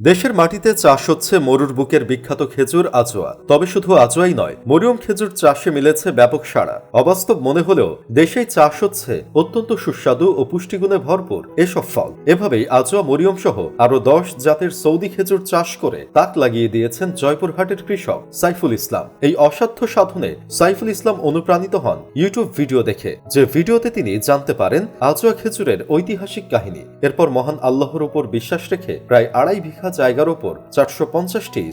দেশের মাটিতে চাষ হচ্ছে মরুর বুকের বিখ্যাত খেজুর আজোয়া। তবে শুধু আজোয়াই নয়, মরিয়ম খেজুর চাষে মিলেছে ব্যাপক সাড়া। অবাস্তব মনে হলেও দেশেই চাষ হচ্ছে অত্যন্ত সুস্বাদু ও পুষ্টিগুণে ভরপুর এসব ফল। এভাবেই আজোয়া, মরিয়ম সহ আরও দশ জাতের সৌদি খেজুর চাষ করে তাক লাগিয়ে দিয়েছেন জয়পুরহাটের কৃষক সাইফুল ইসলাম। এই অসাধ্য সাধনে সাইফুল ইসলাম অনুপ্রাণিত হন ইউটিউব ভিডিও দেখে, যে ভিডিওতে তিনি জানতে পারেন আজোয়া খেজুরের ঐতিহাসিক কাহিনী। এরপর মহান আল্লাহর উপর বিশ্বাস রেখে প্রায় আড়াই বিঘা জায়গার ওপর চারশো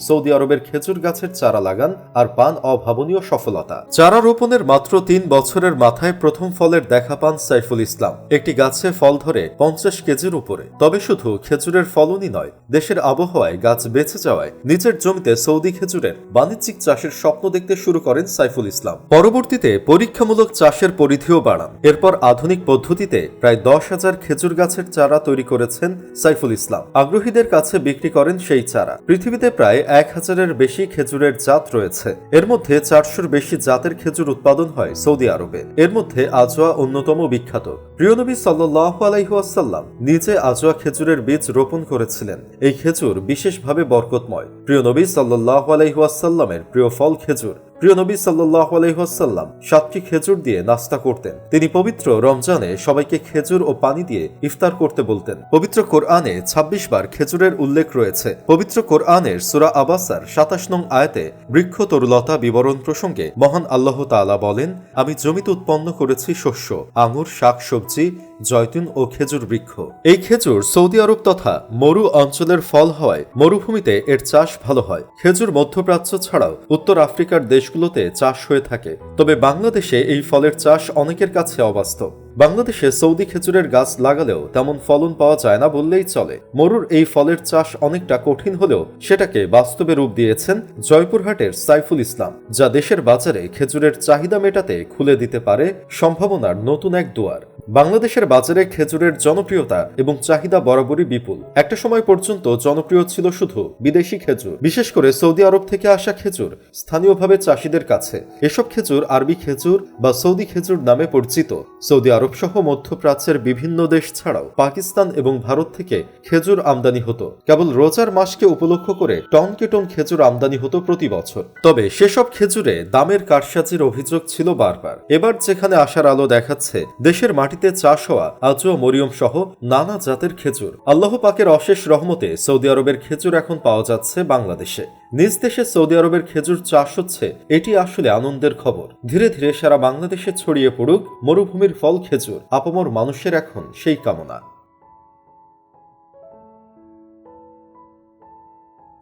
সৌদি আরবের খেজুর গাছের চারা লাগান আর পান অভাবনীয় সফলতা। চারা রোপণের মাত্র তিন বছরের মাথায় প্রথম ফলের দেখা পান সাইফুল ইসলাম। একটি গাছে ফল ধরে পঞ্চাশ কেজির উপরে। তবে শুধু খেজুরের ফলনই নয়, দেশের আবহাওয়ায় গাছ বেঁচে যাওয়ায় নিজের জমিতে সৌদি খেজুরের বাণিজ্যিক চাষের স্বপ্ন দেখতে শুরু করেন সাইফুল ইসলাম। পরবর্তীতে পরীক্ষামূলক চাষের পরিধিও বাড়ান। এরপর আধুনিক পদ্ধতিতে প্রায় দশ হাজার খেজুর গাছের চারা তৈরি করেছেন সাইফুল ইসলাম। আগ্রহীদের কাছে বিক্রি করেন সেই চারা। পৃথিবীতে প্রায় এক হাজারের বেশি খেজুরের জাত রয়েছে। এর মধ্যে চারশোর বেশি জাতের খেজুর উৎপাদন হয় সৌদি আরবে। এর মধ্যে আজোয়া অন্যতম বিখ্যাত। প্রিয়নবী সাল্লাহ আলাইহাসাল্লাম নিজে আজোয়া খেজুরের বীজ রোপণ করেছিলেন। এই খেজুর বিশেষভাবে বরকতময়। প্রিয়নবী সাল্লাহ আলাইহাসাল্লামের প্রিয় ফল খেজুর। প্রিয় নবী সাল্লাহ আলহাসাল্লাম সাতটি খেজুর দিয়ে নাস্তা করতেন। তিনি পবিত্র রমজানে সবাইকে খেজুর ও পানি দিয়ে ইফতার করতে বলতেন। পবিত্র কোরআনে ২৬ বার খেজুরের উল্লেখ রয়েছে। পবিত্র কোরআনের সুরা আবাসার সাতাশ নং আয়াতে বৃক্ষ তরুলতা বিবরণ প্রসঙ্গে মহান আল্লাহ তাআলা বলেন, আমি জমিতে উৎপন্ন করেছি শস্য, আঙুর, শাক, সবজি জয়তুন ও খেজুর বৃক্ষ। এই খেজুর সৌদি আরব তথা মরু অঞ্চলের ফল হওয়ায় মরুভূমিতে এর চাষ ভালো হয়। খেজুর মধ্যপ্রাচ্য ছাড়াও উত্তর আফ্রিকার দেশগুলোতে চাষ হয়ে থাকে। তবে বাংলাদেশে এই ফলের চাষ অনেকের কাছে অবাস্তব। বাংলাদেশে সৌদি খেজুরের গাছ লাগালেও তেমন ফলন পাওয়া যায় না বললেই চলে। মরুর এই ফলের চাষ অনেকটা কঠিন হলেও সেটাকে বাস্তবে রূপ দিয়েছেন জয়পুরহাটের সাইফুল ইসলাম, যা দেশের বাজারে খেজুরের চাহিদা মেটাতে খুলে দিতে পারে সম্ভাবনার নতুন এক দুয়ার। বাংলাদেশের বাজারে খেজুরের জনপ্রিয়তা এবং চাহিদা বরাবরই বিপুল। একটা সময় পর্যন্ত জনপ্রিয় ছিল শুধু বিদেশি খেজুর। বিশেষ করে সৌদি আরব থেকে আসা খেজুর স্থানীয়ভাবে চাষিদের কাছে। এসব খেজুর আরবি খেজুর বা সৌদি খেজুর নামে পরিচিত। সৌদি আরব সহ মধ্যপ্রাচ্যের বিভিন্ন দেশ ছাড়াও পাকিস্তান এবং ভারত থেকে খেজুর আমদানি হতো। কেবল রোজার মাসকে উপলক্ষ করে টনকে টন খেজুর আমদানি হতো প্রতি বছর। তবে সেসব খেজুরে দামের কারসাজির অভিযোগ ছিল বারবার। এবার যেখানে আসার আলো দেখাচ্ছে, দেশের মাটিতে চাষ হওয়া আজও মরিয়ম সহ নানা জাতের খেজুর। আল্লাহ পাকের অশেষ রহমতে সৌদি আরবের খেজুর এখন পাওয়া যাচ্ছে বাংলাদেশে। নিজ দেশে সৌদি আরবের খেজুর চাষ হচ্ছে, এটি আসলে আনন্দের খবর। ধীরে ধীরে সারা বাংলাদেশে ছড়িয়ে পড়ুক মরুভূমির ফল খেজুর, আপমর মানুষের এখন সেই কামনা।